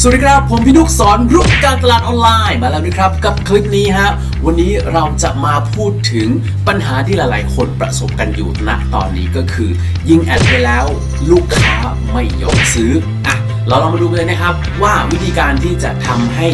สวัสดีครับ ผมพี่นุกสอนรุกการตลาดออนไลน์มาแล้วนะครับ กับคลิปนี้ฮะวันนี้เราจะมาพูดถึงปัญหาที่หลาย ๆ คนประสบกันอยู่ณตอนนี้ก็คือ ยิงแอดไปแล้ว ลูกค้าไม่ยอมซื้ออะเราลองมาดูกันเลยนะครับ ว่าวิธีการที่จะทำให้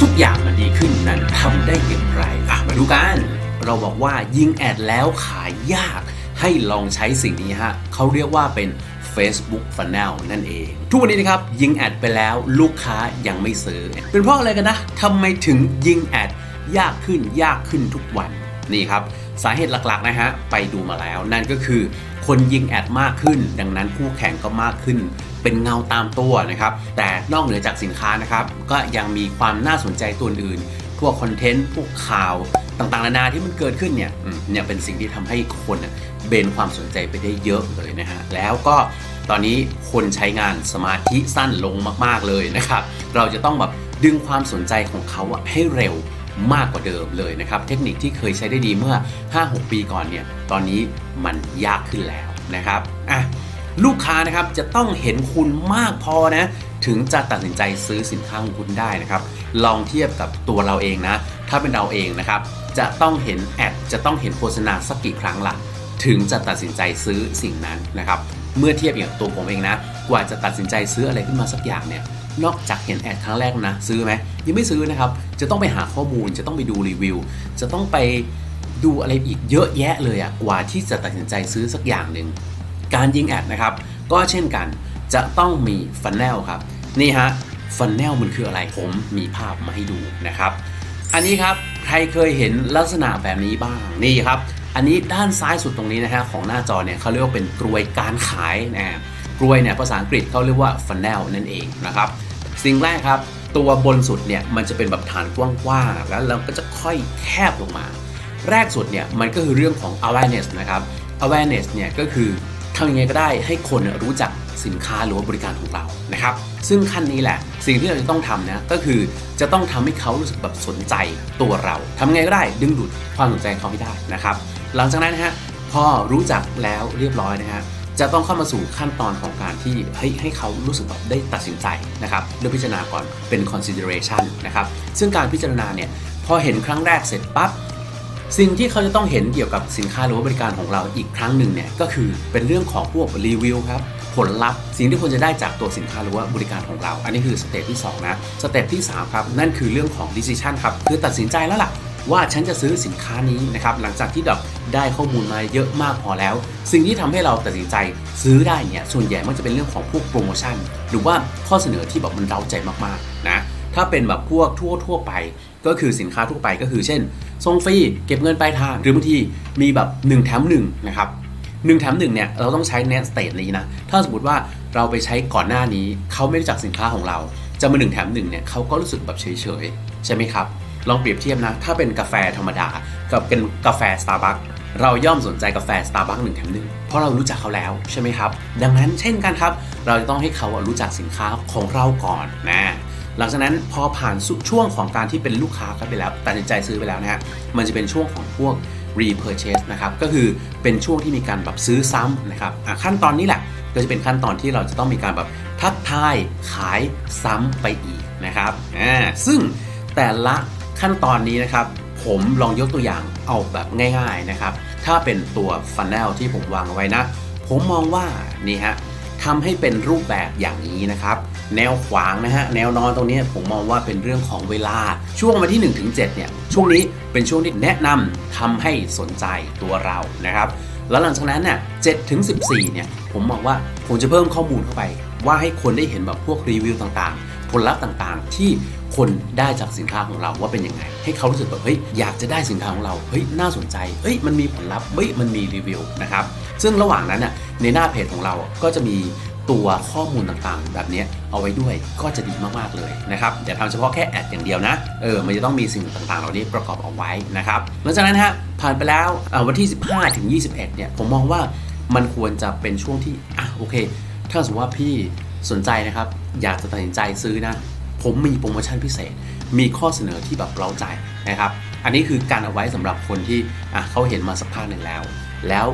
ทุกอย่างมันดีขึ้นนั้นทำได้อย่างไรอะมาดูกัน เราบอกว่ายิงแอดแล้วขายยากให้ลองใช้สิ่งนี้ฮะเขาเรียกว่าเป็น Facebook Funnel นั่นเอง ทุกวันนี้นะครับยิงแอดไปแล้วลูกค้ายังไม่ซื้อ เป็นเพราะอะไรกันนะทำไมถึงยิงแอดยากขึ้นยากขึ้นทุกวันนี่ครับสาเหตุหลักๆนะฮะไปดูมาแล้ว นั่นก็คือ คนยิงแอดมากขึ้น ดังนั้นคู่แข่งก็มากขึ้น เป็นเงาตามตัวนะครับ แต่นอกเหนือจากสินค้านะครับ ก็ยังมีความน่าสนใจตัวอื่น พวกคอนเทนต์พวกข่าวต่างๆนานาที่มันเกิดขึ้นเนี่ยเนี่ยเป็นสิ่งที่ทำให้คนเบนความสนใจไปได้เยอะเลยนะฮะแล้วก็ ตอนนี้คนใช้งานสมาธิสั้นลงมากๆเลยนะครับ เราจะต้องแบบดึงความสนใจของเขาให้เร็วมากกว่าเดิมเลยนะครับ เทคนิคที่เคยใช้ได้ดีเมื่อ 5-6 ปีก่อนเนี่ย ตอนนี้มันยากขึ้นแล้วนะครับอะลูกค้านะครับจะต้องเห็นคุณมากพอนะ ถึงจะตัดสินใจซื้อสินค้าของคุณได้นะครับ ลองเทียบกับตัวเราเองนะ ถ้าเป็นเราเองนะครับ จะต้องเห็นแอดจะต้องเห็นโฆษณาสักกี่ครั้งล่ะถึงจะตัดสินใจซื้อสิ่งนั้นนะครับ เมื่อเทียบอย่างตัวผมเองนะ กว่าจะตัดสินใจซื้ออะไรขึ้นมาสักอย่างเนี่ยนอกจากเห็นแอดครั้งแรกนะ ซื้อไหมยังไม่ซื้อนะครับ จะต้องไปหาข้อมูลจะต้องไปดูรีวิว จะต้องไปดูอะไรอีกเยอะแยะเลยอะกว่าที่จะตัดสินใจซื้อสักอย่างหนึ่งการยิงแอดนะครับ ก็เช่นกันจะต้องมีฟันแนลครับ นี่ฮะฟันแนลมันคืออะไรผมมีภาพมาให้ดูนะครับ อันนี้ครับใครเคยเห็นลักษณะแบบนี้บ้างนี่ครับ อันนี้ด้านซ้ายสุดตรงนี้นะฮะของหน้าจอเนี่ยเขาเรียกว่าเป็นกรวยการขายนะกรวยเนี่ยภาษาอังกฤษเขาเรียกว่าฟันแนลนั่นเองนะครับสิ่งแรกครับตัวบนสุดเนี่ยมันจะเป็นแบบฐานกว้างๆแล้วเราก็จะค่อยแคบลงมา แรกสุดเนี่ยมันก็คือเรื่องของ awareness นะครับ awareness เนี่ยก็คือทำยังไงก็ได้ให้คนรู้จักสินค้าหรือว่าบริการของเรานะครับ ซึ่งขั้นนี้แหละ สิ่งที่เราจะต้องทำนะก็คือจะต้องทำให้เขารู้สึกแบบสนใจตัวเราทำไงก็ได้ดึงดูดความสนใจเขาให้ได้นะครับ หลังจากนั้นนะฮะพอรู้จักแล้วเรียบร้อยนะฮะจะต้องเข้ามาสู่ขั้นตอนของการที่ให้ให้เขารู้สึกแบบได้ตัดสินใจนะครับเลือกพิจารณาก่อนเป็น consideration นะครับซึ่งการพิจารณาเนี่ยพอเห็นครั้งแรกเสร็จปั๊บสิ่งที่เขาจะต้องเห็นเกี่ยวกับสินค้าหรือว่าบริการของเราอีกครั้งหนึ่งเนี่ยก็คือเป็นเรื่องของพวกรีวิวครับผลลัพธ์สิ่งที่ควรจะได้จากตัวสินค้าหรือว่าบริการของเรา อันนี้คือสเต็ปที่2นะสเต็ปที่3ครับนั่นคือเรื่องของ decision ครับคือตัดสินใจแล้วล่ะ ว่าฉันจะซื้อสินค้านี้นะครับหลังจากที่แบบได้ข้อมูลมาเยอะมากพอแล้ว สิ่งที่ทำให้เราตัดสินใจซื้อได้เนี่ยส่วนใหญ่มันจะเป็นเรื่องของพวกโปรโมชั่น หรือว่าข้อเสนอที่แบบมันเราใจมากๆนะถ้าเป็นแบบพวกทั่วทั่วไป ก็คือสินค้าทั่วไปก็คือเช่นส่งฟรีเก็บเงินปลายทางหรือบางทีมีแบบ 1 แถม1นะครับหนึ่งแถมหนึ่งเนี่ยเราต้องใช้เนสเต e นี้นะ ถ้าสมมติว่าเราไปใช้ก่อนหน้านี้เขาไม่รู้จักสินค้าของเรา จะมา1แถม1เนี่ยเขาก็รู้สึกแบบเฉยๆ ใช่ไหมครับ ลองเปรียบเทียบนะ ถ้าเป็นกาแฟธรรมดา กับเป็นกาแฟ Starbucks เราย่อมสนใจกาแฟ Starbucks 1แถม1เพราะเรารู้จักเขาแล้วใช่ไหมครับ ดังนั้นเช่นกันครับ เราจะต้องให้เขารู้จักสินค้าของเราก่อนนะหลังจากนั้นพอผ่านช่วงของการที่เป็นลูกค้ากันไปแล้วตัดสินใจซื้อไปแล้วนะฮะมันจะเป็นช่วงของพวก repurchase นะครับก็คือเป็นช่วงที่มีการแบบซื้อซ้ำนะครับขั้นตอนนี้แหละก็จะเป็นขั้นตอนที่เราจะต้องมีการแบบทักทายขายซ้ำไปอีกนะครับอ่าซึ่งแต่ละ ขั้นตอนนี้นะครับ ผมลองยกตัวอย่างเอาแบบง่ายๆนะครับ ถ้าเป็นตัวฟันแนลที่ผมวางไว้นะ ผมมองว่านี่ฮะทำให้เป็นรูปแบบอย่างนี้นะครับ แนวขวางนะฮะแนวนอนตรงนี้ผมมองว่าเป็นเรื่องของเวลาช่วงวันที่ 1-7เนี่ยช่วงนี้เป็นช่วงที่แนะนำทำให้สนใจตัวเรานะครับแล้วหลังจากนั้นเนี่ย7ถึง14เนี่ย ผมมองว่าผมจะเพิ่มข้อมูลเข้าไป ว่าให้คนได้เห็นแบบพวกรีวิวต่างๆ ผลลัพธ์ต่างๆ ที่ คนได้จากสินค้าของเราว่าเป็นยังไง ให้เขารู้สึกแบบเฮ้ยอยากจะได้สินค้าของเราเฮ้ยน่าสนใจเฮ้ยมันมีผลลัพธ์เฮ้ยมันมีรีวิวนะครับซึ่งระหว่างนั้นน่ะในหน้าเพจของเราก็จะมีตัวข้อมูลต่างๆ แบบนี้เอาไว้ด้วยก็จะดีมากๆเลยนะครับอย่าทำเฉพาะแค่แอดอย่างเดียวนะเออมันจะต้องมีสิ่งต่างๆ เหล่านี้ประกอบเอาไว้นะครับหลังจากนั้นฮะผ่านไปแล้ววันที่ 15 ถึง 21 เนี่ยผมมองว่ามันควรจะเป็นช่วงที่อะโอเค ถ้าสมมติว่าพี่สนใจนะครับ อยากจะตัดสินใจซื้อนะ ผมมีโปรโมชั่นพิเศษ มีข้อเสนอที่แบบเราใจนะครับ อันนี้คือการเอาไว้สำหรับคนที่อะเขาเห็นมาสักพักหนึ่งแล้ว แล้ว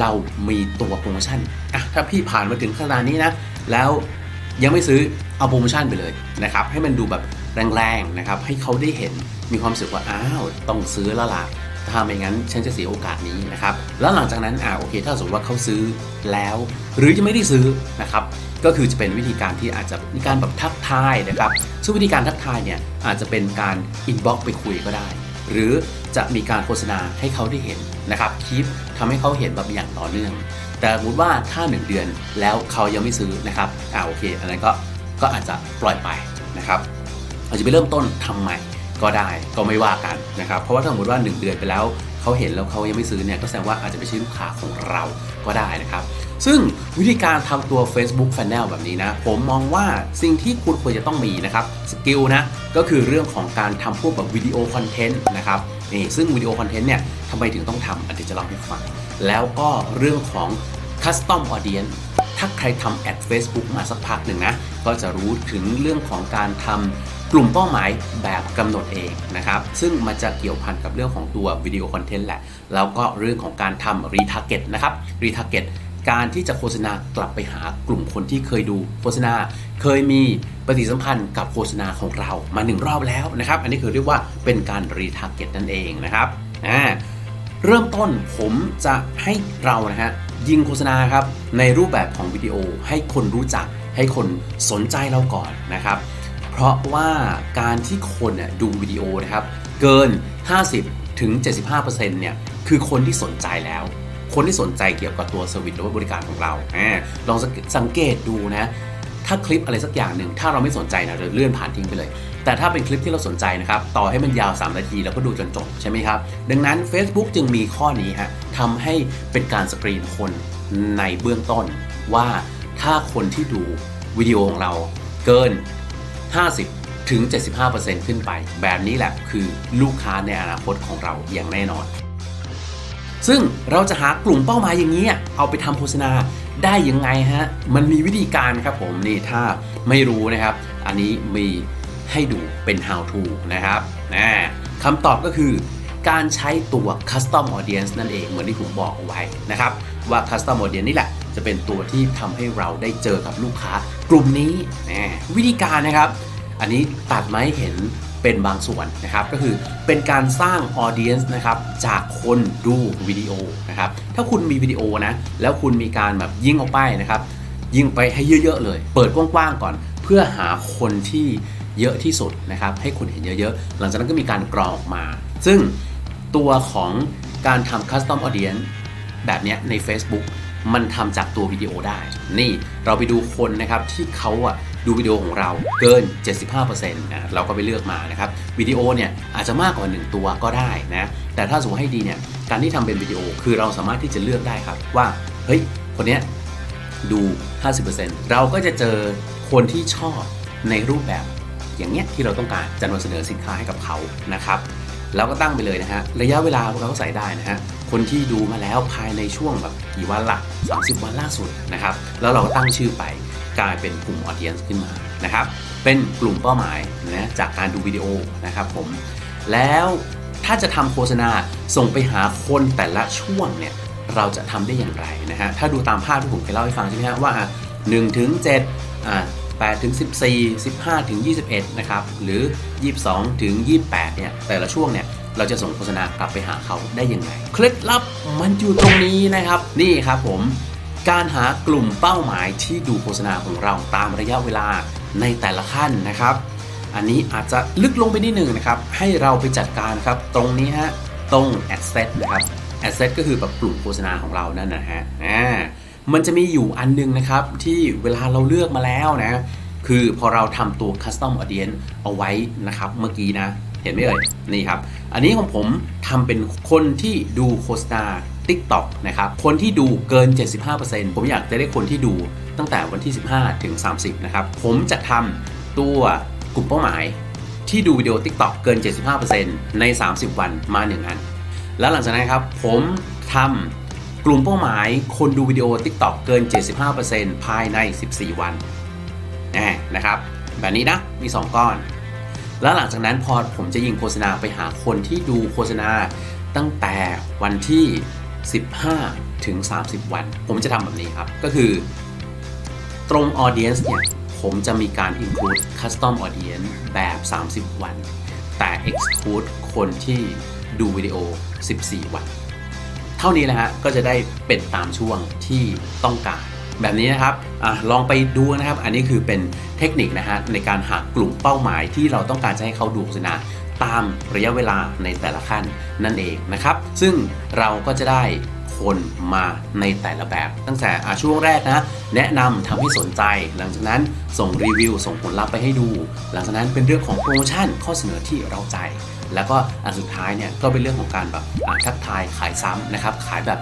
เรามีตัวโปรโมชั่นอะถ้าพี่ผ่านมาถึงขนาดนี้นะ แล้วยังไม่ซื้อเอาโปรโมชั่นไปเลยนะครับ ให้มันดูแบบแรงๆนะครับ ให้เขาได้เห็นมีความรู้สึกว่าอ้าวต้องซื้อแล้วล่ะถ้าไม่งั้นฉันจะเสียโอกาสนี้นะครับ แล้วหลังจากนั้นอ่าโอเค ถ้าสมมติว่าเขาซื้อแล้ว หรือจะไม่ได้ซื้อนะครับ ก็คือจะเป็นวิธีการที่อาจจะมีการแบบทักทายนะครับซึ่งวิธีการทักทายเนี่ยอาจจะเป็นการอินบ็อกไปคุยก็ได้ หรือจะมีการโฆษณาให้เขาได้เห็นนะครับคลิปทำให้เขาเห็นแบบอย่างต่อเนื่อง แต่สมมติว่าถ้า 1 เดือนแล้วเขายังไม่ซื้อนะครับอ่าโอเคอันนั้นก็ก็อาจจะปล่อยไปนะครับอาจจะไปเริ่มต้นทำใหม่ก็ได้ก็ไม่ว่ากันนะครับเพราะว่าถ้าสมมติว่า 1 เดือนไปแล้วเขาเห็นแล้วเขายังไม่ซื้อเนี่ยก็แสดงว่าอาจจะไม่ใช่ลูกค้าของเราก็ได้นะครับ ซึ่งวิธีการทำตัว Facebook Funnel แบบนี้นะ ผมมองว่าสิ่งที่คุณควรจะต้องมีนะครับสกิลนะก็คือเรื่องของการทำพวกแบบวิดีโอคอนเทนต์นะครับนี่ซึ่งวิดีโอคอนเทนต์เนี่ยทำไมถึงต้องทำอันนี้จะเล่าให้ฟัง แล้วก็เรื่องของ Custom Audience ถ้าใครทำแอด Facebook มาสักพักหนึ่งนะ ก็จะรู้ถึงเรื่องของการทำกลุ่มเป้าหมายแบบกำหนดเองนะครับ ซึ่งมันจะเกี่ยวพันกับเรื่องของตัววิดีโอคอนเทนต์แหละ แล้วก็เรื่องของการทำรีทาร์เก็ตนะครับรีทาร์เก็ต การที่จะโฆษณากลับไปหากลุ่มคนที่เคยดูโฆษณา เคยมีปฏิสัมพันธ์กับโฆษณาของเรามาหนึ่งรอบแล้วนะครับ อันนี้คือเรียกว่าเป็นการรีทาร์เก็ตนั่นเองนะครับอ่าเริ่มต้นผมจะให้เรานะฮะยิงโฆษณาครับในรูปแบบของวิดีโอให้คนรู้จักให้คนสนใจเราก่อนนะครับ เพราะว่าการที่คนน่ยดูวิดีโอนะครับ เกิน 50ถึง75%เนี่ยคือคนที่สนใจแล้ว คนที่สนใจเกี่ยวกับตัวเซอร์วิสหรือว่าบริการของเราอาลองสังเกตดูนะ ถ้าคลิปอะไรสักอย่างหนึ่ง ถ้าเราไม่สนใจนะเราเลื่อนผ่านทิ้งไปเลย แต่ถ้าเป็นคลิปที่เราสนใจนะครับ ต่อให้มันยาว 3 นาทีเราก็ดูจนจบใช่ไหมครับ ดังนั้น Facebook จึงมีข้อนี้ฮะทำให้เป็นการสกรีนคนในเบื้องต้น ว่าถ้าคนที่ดูวิดีโอของเราเกิน 50ถึง 75%ขึ้นไป แบบนี้แหละคือลูกค้าในอนาคตของเราอย่างแน่นอน ซึ่งเราจะหากลุ่มเป้าหมายอย่างนี้ เอาไปทำโฆษณาได้ยังไงฮะ มันมีวิธีการครับผมนี่ถ้าไม่รู้นะครับ อันนี้มีให้ดูเป็น how to นะครับนะคำตอบก็คือการใช้ตัว custom audience นั่นเองเหมือนที่ผมบอกเอาไว้นะครับ ว่า custom audience นี่แหละ จะเป็นตัวที่ทำให้เราได้เจอกับลูกค้ากลุ่มนี้นะวิธีการนะครับ อันนี้ตัดมาให้เห็น เป็นบางส่วนนะครับก็คือเป็นการสร้างออเดียนส์นะครับจากคนดูวิดีโอนะครับถ้าคุณมีวิดีโอนะแล้วคุณมีการแบบยิงออกไปนะครับยิงไปให้เยอะๆเลย เปิดกว้างๆก่อน เพื่อหาคนที่เยอะที่สุดนะครับให้คนเห็นเยอะๆ หลังจากนั้นก็มีการกรองออกมา ซึ่งตัวของการทำ Custom Audience แบบเนี้ยใน Facebook มันทำจากตัววิดีโอได้ นี่เราไปดูคนนะครับที่เขาอะ ดูวิดีโอของเราเกิน 75%นะเราก็ไปเลือกมานะครับวิดีโอเนี่ยอาจจะมากกว่า 1 ตัวก็ได้นะแต่ถ้าสมมติให้ดีเนี่ยการที่ทำเป็นวิดีโอคือเราสามารถที่จะเลือกได้ครับว่าเฮ้ยคนเนี้ยดู 50%เราก็จะเจอคนที่ชอบในรูปแบบอย่างเงี้ยที่เราต้องการจะนำเสนอสินค้าให้กับเขานะครับเราก็ตั้งไปเลยนะฮะระยะเวลาเราก็ใส่ได้นะฮะ คนที่ดูมาแล้วภายในช่วงแบบกี่วันละ30 วันล่าสุดนะครับ แล้วเราก็ตั้งชื่อไปกลายเป็นกลุ่มออเดียนขึ้นมานะครับ เป็นกลุ่มเป้าหมายนะจากการดูวิดีโอนะครับผม แล้วถ้าจะทำโฆษณาส่งไปหาคนแต่ละช่วงเนี่ยเราจะทำได้อย่างไรนะฮะ ถ้าดูตามภาพที่ผมเคยเล่าให้ฟังใช่ไหมฮะว่า1ถึง7อ่า8ถึง14 15ถึง21 นะครับ หรือ 22ถึง28 เนี่ย แต่ละช่วงเนี่ย เราจะส่งโฆษณากลับไปหาเขาได้ยังไง เคล็ดลับมันอยู่ตรงนี้นะครับ นี่ครับผมการหากลุ่มเป้าหมายที่ดูโฆษณาของเราตามระยะเวลาในแต่ละขั้นนะครับ อันนี้อาจจะลึกลงไปนิดหนึ่งนะครับ ให้เราไปจัดการครับ ตรงนี้ฮะตรง Asset นะครับ Asset ก็คือแบบกลุ่มโฆษณาของเรานั่นนะฮะอ่ามันจะมีอยู่อันนึงนะครับ ที่เวลาเราเลือกมาแล้วนะ คือพอเราทำตัว Custom Audience เอาไว้นะครับเมื่อกี้นะ เห็นไหมเอ่ยนี่ครับ อันนี้ของผมทำเป็นคนที่ดูโฆษณา TikTok นะครับ คนที่ดูเกิน 75%ผมอยากจะได้คนที่ดูตั้งแต่วันที่ 15 ถึง 30 นะครับ ผมจะทำตัวกลุ่มเป้าหมายที่ดูวิดีโอ TikTok เกิน 75%ใน 30 วันมา1อัน แล้วหลังจากนั้นครับ ผมทำกลุ่มเป้าหมายคนดูวิดีโอ TikTok เกิน 75%ภายใน 14 วันนะครับ แบบนี้นะ มี 2 ก้อน แล้วหลังจากนั้นพอผมจะยิงโฆษณาไปหาคนที่ดูโฆษณาตั้งแต่วันที่ 15 ถึง 30 วัน ผมจะทำแบบนี้ครับ ก็คือ ตรงออเดียนส์เนี่ยผผมจะมีการ include custom audience แบบ 30 วัน แต่ exclude คนที่ดูวิดีโอ 14 วัน เท่านี้นะฮะ ก็จะได้เป็นตามช่วงที่ต้องการ แบบนี้นะครับอลองไปดูนะครับ อันนี้คือเป็นเทคนิคนะฮะในการหากลุ่มเป้าหมายที่เราต้องการจะให้เขาดูโฆษณาตามระยะเวลาในแต่ละขั้นนั่นเองนะครับ ซึ่งเราก็จะได้ คนมาในแต่ละแบบ ตั้งแต่ช่วงแรกนะ แนะนำทำให้สนใจ หลังจากนั้นส่งรีวิว ส่งผลลัพธ์ไปให้ดู หลังจากนั้นเป็นเรื่องของโปรโมชั่นข้อเสนอที่เราใจ แล้วก็อันสุดท้ายเนี่ยก็เป็นเรื่องของการแบบทักทายขายซ้ำนะครับขายแบบ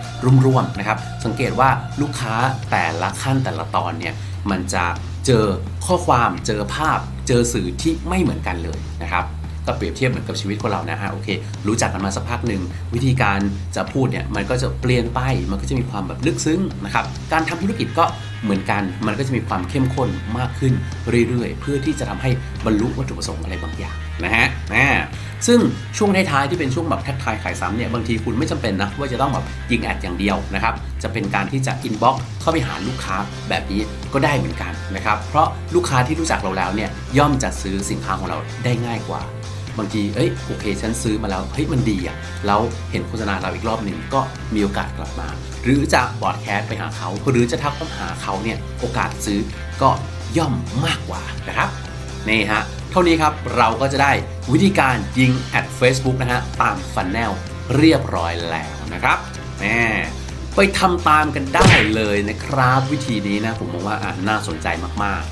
รวมๆนะครับสังเกตว่าลูกค้าแต่ละขั้นแต่ละตอนเนี่ยมันจะเจอข้อความเจอภาพ เจอสื่อที่ไม่เหมือนกันเลยนะครับ ก็เปรียบเทียบเหมือนกับชีวิตคนเรานะฮะโอเค รู้จักกันมาสักพักหนึ่งวิธีการจะพูดเนี่ยมันก็จะเปลี่ยนไปมันก็จะมีความแบบลึกซึ้งนะครับการทำธุรกิจก็เหมือนกันมันก็จะมีความเข้มข้นมากขึ้นเรื่อยๆ เพื่อที่จะทำให้บรรลุวัตถุประสงค์อะไรบางอย่างนะฮะอ่าซึ่งช่วงท้ายๆที่เป็นช่วงแบบทักทายขายซ้ำเนี่ยบางทีคุณไม่จำเป็นนะว่าจะต้องแบบยิงแอดอย่างเดียวนะครับจะเป็นการที่จะอินบ็อกเข้าไปหาลูกค้าแบบนี้ก็ได้เหมือนกันนะครับเพราะลูกค้าที่รู้จักเราแล้วเนี่ยย่อมจะซื้อสินค้าของเราได้ง่ายกว่า บางทีเอ้ยโอเคฉันซื้อมาแล้วเฮ้ยมันดีอะแล้วเห็นโฆษณาเราอีกรอบหนึ่งก็มีโอกาสกลับมา หรือจะบอดแคสต์ไปหาเขาหรือจะทักเข้าหาเขาเนี่ยโอกาสซื้อก็ย่อมมากกว่านะครับนี่ฮะเท่านี้ครับเราก็จะได้วิธีการยิงแอด Facebook นะฮะตามฟันแนลเรียบร้อยแล้วนะครับแหมไปทำตามกันได้เลยนะครับ วิธีนี้นะผมมองว่าอะน่าสนใจมาก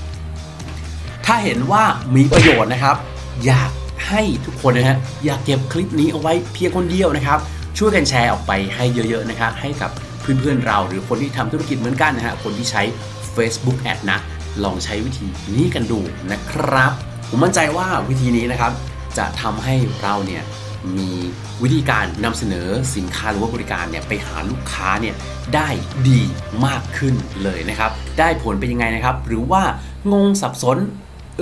ๆ ถ้าเห็นว่ามีประโยชน์นะครับ อยาก ให้ทุกคนนะฮะอยากเก็บคลิปนี้เอาไว้เพียงคนเดียวนะครับ ช่วยกันแชร์ออกไปให้เยอะๆนะครับให้กับเพื่อนๆเราหรือคนที่ทำธุรกิจเหมือนกันนะฮะคนที่ใช้ Facebook Ad นะลองใช้วิธีนี้กันดูนะครับ ผมมั่นใจว่าวิธีนี้นะครับ จะทำให้เราเนี่ยมีวิธีการนำเสนอสินค้าหรือว่าบริการเนี่ยไปหาลูกค้าเนี่ยได้ดีมากขึ้นเลยนะครับ ได้ผลเป็นยังไงนะครับ หรือว่างงสับสน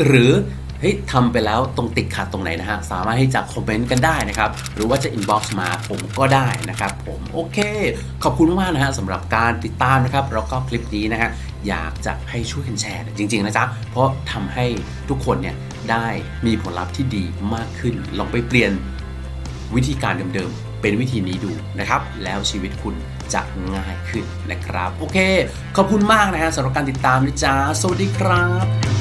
หรือ เฮ้ยทำไปแล้วตรงติดขัดตรงไหนนะฮะ สามารถที่จะคอมเมนต์กันได้นะครับ หรือว่าจะ inbox มาผมก็ได้นะครับผมโอเค ขอบคุณมากนะฮะสำหรับการติดตามนะครับ แล้วก็คลิปนี้นะฮะอยากจะให้ช่วยกันแชร์จริง ๆ นะจ๊ะ เพราะทำให้ทุกคนเนี่ยได้มีผลลัพธ์ที่ดีมากขึ้น ลองไปเปลี่ยนวิธีการเดิมๆ เป็นวิธีนี้ดูนะครับ แล้วชีวิตคุณจะง่ายขึ้นนะครับ โอเค ขอบคุณมากนะฮะสำหรับการติดตามนะจ๊ะ สวัสดีครับ